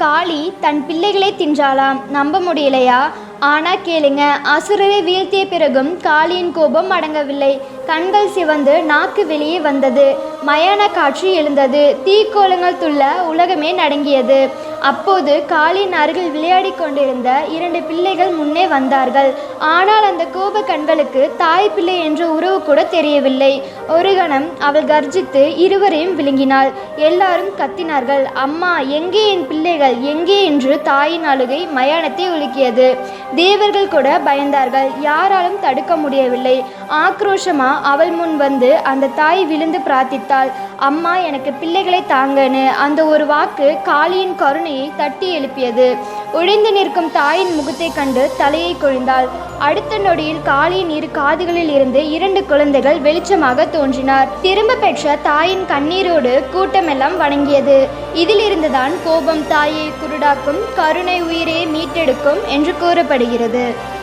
காளி தன் பிள்ளைகளை தின்றாளாம். நம்ப முடியலையா? ஆனா கேளுங்க. அசுரரை வீழ்த்திய பிறகும் காளியின் கோபம் அடங்கவில்லை. கண்கள் சிவந்து நாக்கு வெளியே வந்தது. மயான காட்சி எழுந்தது. தீக்கோலங்கள் துள்ள உலகமே நடுங்கியது. அப்போது காலின் அருகில் விளையாடி கொண்டிருந்த இரண்டு பிள்ளைகள் முன்னே வந்தார்கள். ஆனால் அந்த கோப கண்களுக்கு தாய் பிள்ளை என்ற உறவு கூட தெரியவில்லை. ஒரு கணம் அவள் கர்ஜித்து இருவரையும் விழுங்கினாள். எல்லாரும் கத்தினார்கள். அம்மா எங்கே என் பிள்ளைகள்? எங்கே? என்று தாயின் அழுகை மயானத்தை உலுக்கியது. தேவர்கள் கூட பயந்தார்கள். யாராலும் தடுக்க முடியவில்லை. ஆக்ரோஷமா அவள் முன் வந்து அந்த தாய் விழுந்து பிரார்த்தித்தாள். அம்மா எனக்கு பிள்ளைகளை தாங்கன்னு அந்த ஒரு வாக்கு காளியின் கருணையை தட்டி எழுப்பியது. ஒழிந்து நிற்கும் தாயின் முகத்தை கண்டு தலையை கொழிந்தாள். அடுத்த நொடியில் காளியின் இரு காதுகளில் இருந்து இரண்டு குழந்தைகள் வெளிச்சமாக தோன்றினார். திரும்ப பெற்ற தாயின் கண்ணீரோடு கூட்டமெல்லாம் வணங்கியது. இதிலிருந்துதான் கோபம் தாயை குருடாக்கும் கருணை உயிரை மீட்டெடுக்கும் என்று கூறப்படுகிறது.